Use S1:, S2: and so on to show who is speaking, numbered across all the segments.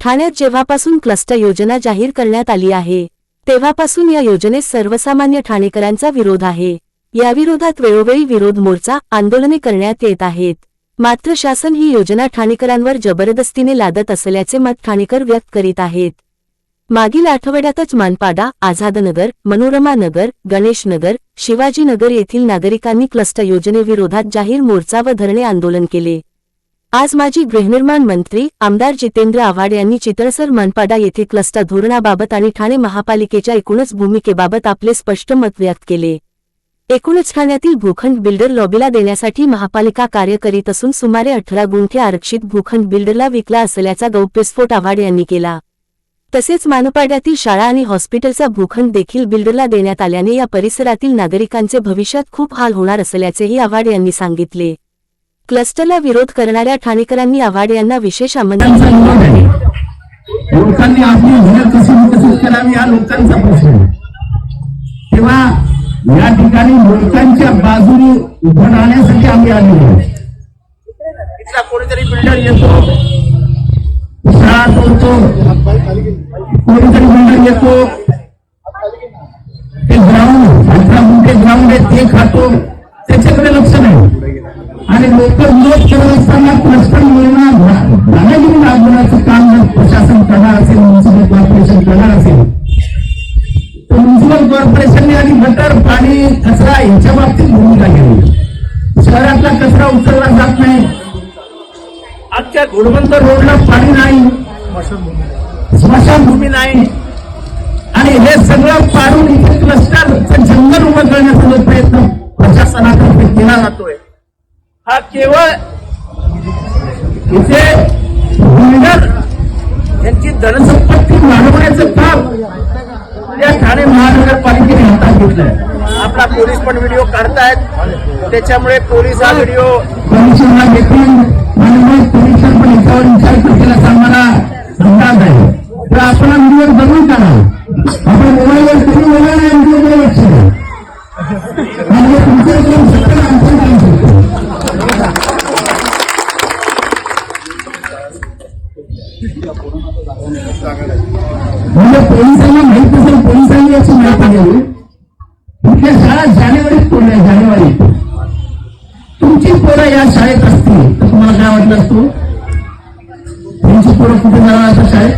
S1: ठाण्यात जेव्हापासून क्लस्टर योजना जाहीर करण्यात आली आहे तेव्हापासून या योजनेस सर्वसामान्य ठाणेकरांचा विरोध आहे. याविरोधात वेळोवेळी विरोध मोर्चा आंदोलने करण्यात येत आहेत. मात्र शासन ही योजना ठाणेकरांवर जबरदस्तीने लादत असल्याचे मत ठाणेकर व्यक्त करीत आहेत. मागील आठवड्यातच मानपाडा आझादनगर मनोरमा नगर शिवाजीनगर येथील नागरिकांनी क्लस्टर योजनेविरोधात जाहीर मोर्चा व धरणे आंदोलन केले. आज माजी गृहनिर्माण मंत्री आमदार जितेंद्र आव्हाड यांनी चितळसर मनपाडा येथे क्लस्टर धोरणाबाबत आणि ठाणे महापालिकेच्या एकूणच भूमिकेबाबत आपले स्पष्ट मत व्यक्त केले. एकूणच ठाण्यातील भूखंड बिल्डर लॉबीला देण्यासाठी महापालिका कार्य करीत असून सुमारे अठरा गुंठे आरक्षित भूखंड बिल्डरला विकला असल्याचा गौप्यस्फोट आव्हाड यांनी केला. तसेच मानपाड्यातील शाळा आणि हॉस्पिटलचा भूखंड देखील बिल्डरला देण्यात आल्याने या परिसरातील नागरिकांचे भविष्यात खूप हाल होणार असल्याचेही आव्हाड यांनी सांगितले. क्लस्टरला विरोध करणाऱ्या ठाणेकरांनी आव्हाड यांना विशेष आमंत्रण
S2: लोकांनी आपली घर कशी विकसित करावी हा लोकांचा प्रश्न आहे. तेव्हा या ठिकाणी लोकांच्या बाजूने उभं राहण्यासाठी आम्ही आलेलो. इथला कोणीतरी बिल्डर येतो. शाळा तोडतो कोणीतरी बिल्डर येतो. ते ग्राउंड अठरा ग्राउंड आहे ते खातो. आणि लोक विरोध करत असताना परस्पर योजना दादागिरी राबवण्याचं काम जर प्रशासन करणार असेल म्युन्सिपल कॉर्पोरेशन करणार असेल तर म्युन्सिपल कॉर्पोरेशनने आणि गटर पाणी कचरा याच्या बाबतीत भूमिका घ्यावी शहरातला कचरा उचलला जात नाही. आजच्या घोडबंदर रोडला पाणी नाही स्मशानभूमी नाही. आणि हे सगळं पाडून इथे क्लस्टर जंगल उभं करण्याचा जो प्रयत्न हा केवळ इथे यांची धनसंपत्ती वाढवण्याचं काम या ठाणे महानगरपालिकेने हातात घेतलंय.
S3: आपला पोलीस पण व्हिडिओ काढतायत. त्याच्यामुळे पोलीस हा व्हिडिओ
S2: पण आपण व्हिडिओ बनवून काढा. आपण मोबाईलवर शाळा जानेवारीत तोडल्या जानेवारीत. तुमची पोरं या शाळेत असतील तर तुम्हाला काय वाटलं असतो? तुमची पोरं कुठे जाणार असं शाळेत?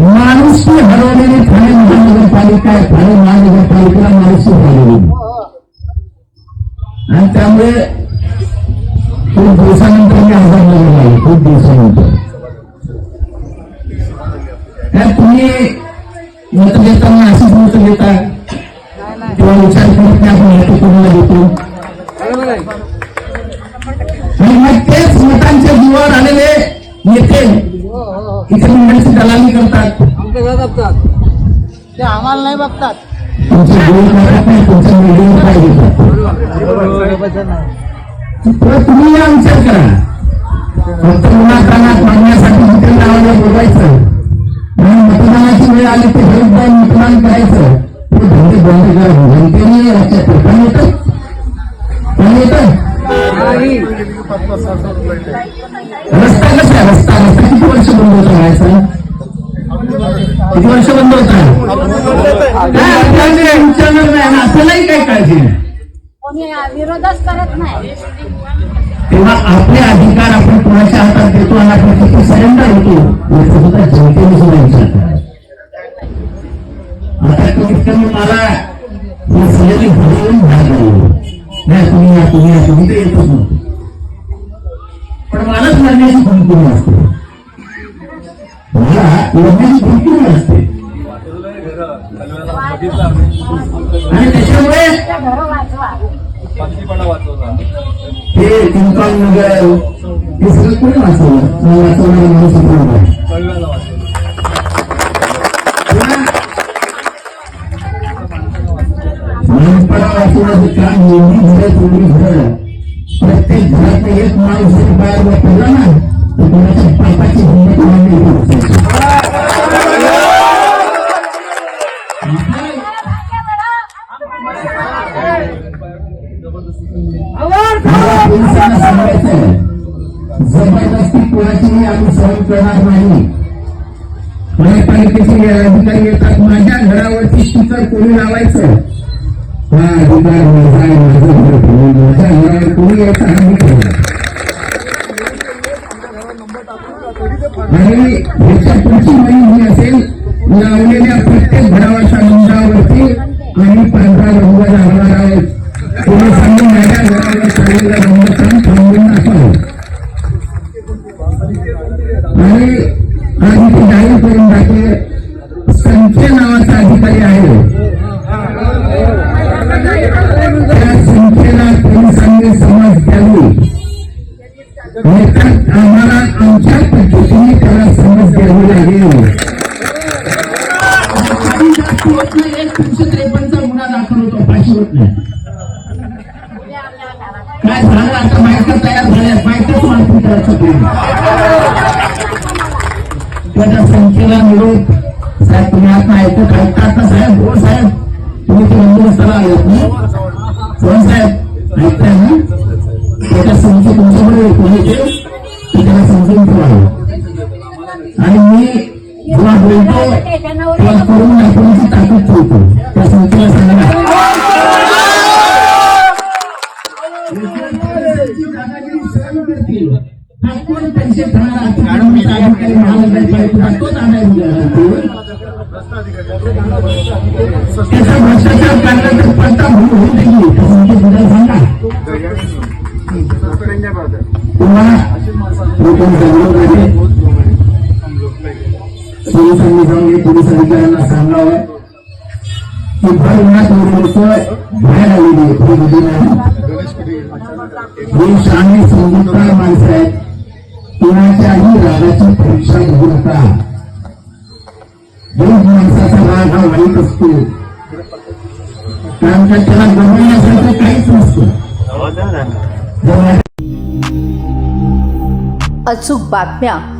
S2: माणुसकी हरवलेली ठाणे महानगरपालिका आहे ठाणे महानगरपालिकेला माणुसकी हरवलेली. आणि त्यामुळे खूप दिवसानंतर मी आजार लागला खूप दिवसानंतर. त्यात तुम्ही मत देताना अशीच मत देता किंवा विचार करत नाही आपण देतो आणि तेच मतांच्या जीवावर आलेले नेते इथे मंडळीची दलाली करतात
S4: आमच्या बघतात ते आम्हाला नाही बघतात
S2: तुमचे गोल नाही तुमच्या मीडियावर काय घेतात तुम्ही या विचार करा. फक्त उन्हातानात मागण्यासाठी बंद होता व्हायचा किती वर्ष बंद होता काय आपल्याला विचारणार नाही काही काळजी नाही?
S5: कोणी विरोधच करत नाही.
S2: तेव्हा आपले अधिकार आपण कोणाच्या हातात देतो आणि आपण किती सरेंडर होतो याचा सुद्धा जनतेने सुद्धा विचार आता कमीत कमी मला ही सगळी घडवून भाग नाही. तुम्ही या तुम्ही या तुम्ही तर येतच नव्हतो. पण मलाच लढण्याची धमकी असते मला लढण्याची असते आणि त्याच्यामुळे
S5: त्या घर वाचवा
S2: हे चिंतन नगर हे सगळं कोणी वाचवलं मला वाचवणारा माणूस आपण आहे. वाचवण्याचं काम एवढी तेवढी प्रत्येक घरात एक माणूस बाहेर पडला ना तर कोणाच्या पापाची हिंमत नाही जबरदस्ती कोणाचीही आम्ही सहन करणार नाही महापालिकेचे अधिकारी येतात माझ्या घरावरती स्टिकर कोणी लावायचं हा अधिकार माझा माझं माझ्या घरावर कोणी येतात तीनशे त्रेपन्नचा गुन्हा दाखल होतो फाशी होत नाही काय झालं आता? माहिती तयार झाल्या माहितीच माहिती करायचं त्याच्या संख्येला मिळून साहेब तुम्ही आता ऐकत ऐकतात तेव्हा करून दाखवण्याची ताकद ठेवतो त्या संख्येला त्याचा भ्रष्टाचार होऊ त्या संख्येबद्दल सांगा. पोलिसांनी जाऊन हे पोलीस अधिकाऱ्यांना सांगावं. की भर उन्हात एवढी लोक बाहेर आलेली आहेत ही नदी नाही. ही शाही समजूतदार माणसं आहेत. कुणाच्याही रागाची परीक्षा घेऊ नका. एक माणसाचा राग हा वाईट असतो. कारण का त्याला गमवण्यासारखं काहीच नसतं. जेव्हा
S6: अचूक बातम्या